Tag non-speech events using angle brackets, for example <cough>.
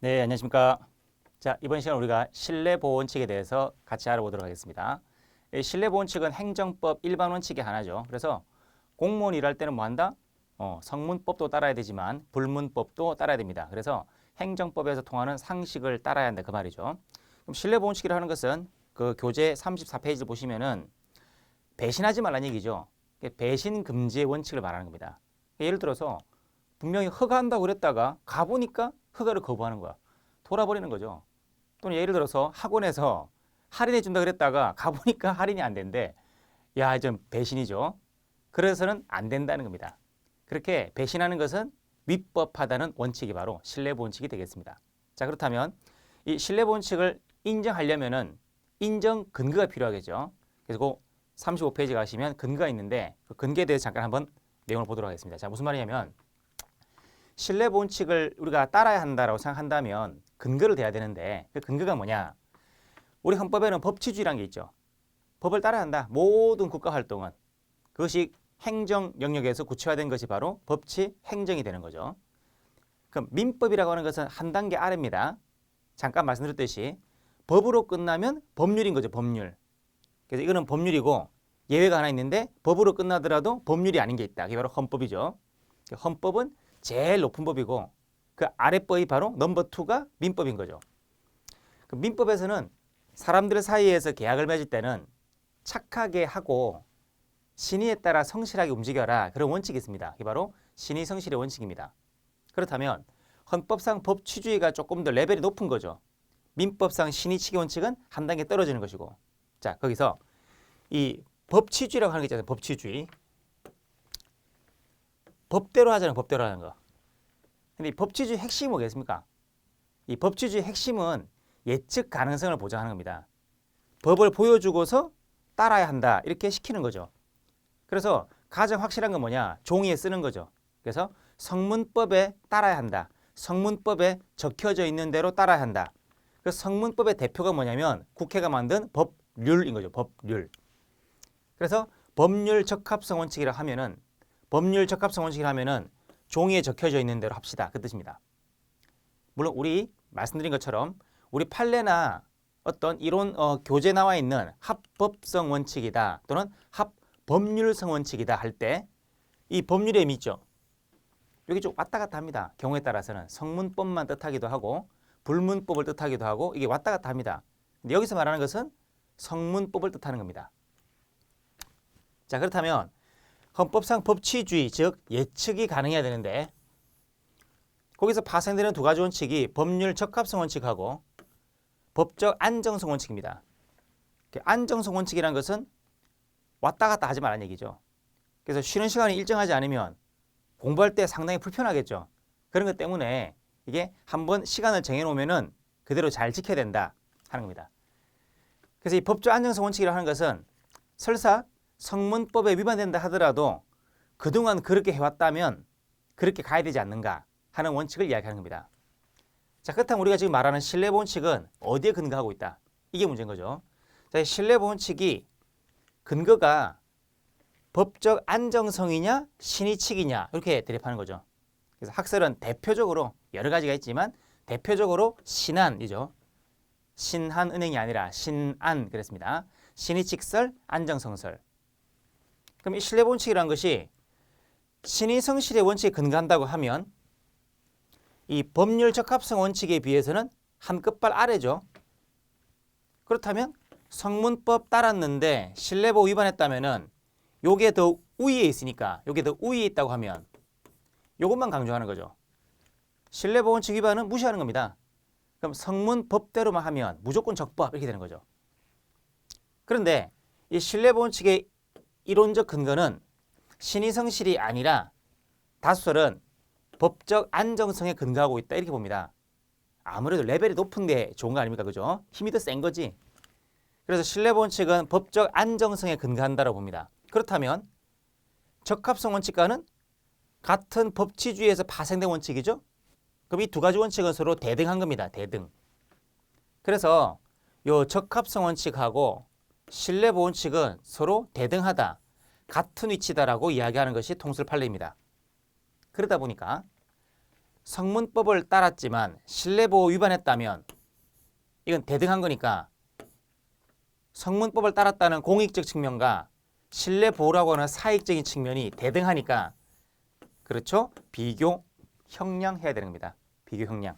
네, 안녕하십니까. 자, 이번 시간 우리가 신뢰보원칙에 대해서 같이 알아보도록 하겠습니다. 이 신뢰보원칙은 행정법 일반 원칙의 하나죠. 그래서 공무원 일할 때는 뭐 한다? 어, 성문법도 따라야 되지만 불문법도 따라야 됩니다. 그래서 행정법에서 통하는 상식을 따라야 한다 그 말이죠. 그럼 신뢰보원칙이라고 하는 것은 그 교재 34페이지를 보시면은 배신하지 말라는 얘기죠. 배신 금지의 원칙을 말하는 겁니다. 예를 들어서 분명히 허가한다고 그랬다가 가보니까 허가를 거부하는 거야. 돌아버리는 거죠. 또는 예를 들어서 학원에서 할인해 준다 그랬다가 가보니까 <laughs> 할인이 안 된대. 야, 좀 배신이죠. 그래서는 안 된다는 겁니다. 그렇게 배신하는 것은 위법하다는 원칙이 바로 신뢰본칙이 되겠습니다. 자, 그렇다면 이 신뢰본칙을 인정하려면은 인정 근거가 필요하겠죠. 그래서 그 35페이지 가시면 근거가 있는데 그 근거에 대해서 잠깐 한번 내용을 보도록 하겠습니다. 자, 무슨 말이냐면 신뢰 본칙을 우리가 따라야 한다라고 생각한다면 근거를 대야 되는데 그 근거가 뭐냐? 우리 헌법에는 법치주의라는 게 있죠. 법을 따라야 한다. 모든 국가 활동은 그것이 행정 영역에서 구체화된 것이 바로 법치 행정이 되는 거죠. 그럼 민법이라고 하는 것은 한 단계 아래입니다. 잠깐 말씀드렸듯이 법으로 끝나면 법률인 거죠. 법률. 그래서 이거는 법률이고 예외가 하나 있는데 법으로 끝나더라도 법률이 아닌 게 있다. 그게 바로 헌법이죠. 헌법은 제일 높은 법이고 그 아랫법이 바로 넘버 투가 민법인 거죠. 그 민법에서는 사람들 사이에서 계약을 맺을 때는 착하게 하고 신의에 따라 성실하게 움직여라 그런 원칙이 있습니다. 이게 바로 신의 성실의 원칙입니다. 그렇다면 헌법상 법치주의가 조금 더 레벨이 높은 거죠. 민법상 신의 치기 원칙은 한 단계 떨어지는 것이고 자 거기서 이 법치주의라고 하는 게 있잖아요. 법치주의. 법대로 하자는 법대로 하는 거. 근데 이 법치주의 핵심이 뭐겠습니까? 이 법치주의 핵심은 예측 가능성을 보장하는 겁니다. 법을 보여주고서 따라야 한다. 이렇게 시키는 거죠. 그래서 가장 확실한 건 뭐냐? 종이에 쓰는 거죠. 그래서 성문법에 따라야 한다. 성문법에 적혀져 있는 대로 따라야 한다. 그 성문법의 대표가 뭐냐면 국회가 만든 법률인 거죠. 법률. 그래서 법률 적합성 원칙이라 하면은 법률 적합성 원칙이라 하면은 종이에 적혀져 있는 대로 합시다. 그 뜻입니다. 물론 우리 말씀드린 것처럼 우리 판례나 어떤 이론 어, 교재 나와 있는 합법성 원칙이다 또는 합법률성 원칙이다 할 때 이 법률의 의미 있죠. 여기 좀 왔다 갔다 합니다. 경우에 따라서는 성문법만 뜻하기도 하고 불문법을 뜻하기도 하고 이게 왔다 갔다 합니다. 근데 여기서 말하는 것은 성문법을 뜻하는 겁니다. 자 그렇다면 헌법상 법치주의 즉 예측이 가능해야 되는데 거기서 파생되는 두 가지 원칙이 법률 적합성 원칙하고 법적 안정성 원칙입니다. 그 안정성 원칙이라는 것은 왔다 갔다 하지 말라는 얘기죠. 그래서 쉬는 시간이 일정하지 않으면 공부할 때 상당히 불편하겠죠. 그런 것 때문에 이게 한번 시간을 정해놓으면은 그대로 잘 지켜야 된다 하는 겁니다. 그래서 이 법적 안정성 원칙이라고 하는 것은 설사 성문법에 위반된다 하더라도 그동안 그렇게 해왔다면 그렇게 가야 되지 않는가 하는 원칙을 이야기하는 겁니다. 자, 그렇다면 우리가 지금 말하는 신뢰 원칙은 어디에 근거하고 있다? 이게 문제인 거죠. 자, 신뢰 원칙이 근거가 법적 안정성이냐 신의칙이냐 이렇게 대립하는 거죠. 그래서 학설은 대표적으로 여러 가지가 있지만 대표적으로 신안이죠. 신한은행이 아니라 신안 그랬습니다. 신의칙설, 안정성설. 그럼 이 신뢰 원칙이라는 것이 신의 성실의 원칙에 근거한다고 하면 이 법률 적합성 원칙에 비해서는 한 끝발 아래죠. 그렇다면 성문법 따랐는데 신뢰보 위반했다면은 요게 더 우위에 있으니까 요게 더 우위에 있다고 하면 요것만 강조하는 거죠. 신뢰보 원칙 위반은 무시하는 겁니다. 그럼 성문법대로만 하면 무조건 적법 이렇게 되는 거죠. 그런데 이 신뢰보 원칙의 이론적 근거는 신의 성실이 아니라 다수설은 법적 안정성에 근거하고 있다 이렇게 봅니다. 아무래도 레벨이 높은 게 좋은 거 아닙니까? 그죠? 힘이 더 센 거지. 그래서 신뢰 원칙은 법적 안정성에 근거한다고 봅니다. 그렇다면 적합성 원칙과는 같은 법치주의에서 파생된 원칙이죠. 그럼 이 두 가지 원칙은 서로 대등한 겁니다. 대등. 그래서 요 적합성 원칙하고 신뢰 원칙은 서로 대등하다. 같은 위치다라고 이야기하는 것이 통술 판례입니다. 그러다 보니까 성문법을 따랐지만 신뢰보호 위반했다면 이건 대등한 거니까 성문법을 따랐다는 공익적 측면과 신뢰보호라고 하는 사익적인 측면이 대등하니까 그렇죠? 비교 형량해야 되는 겁니다. 비교 형량.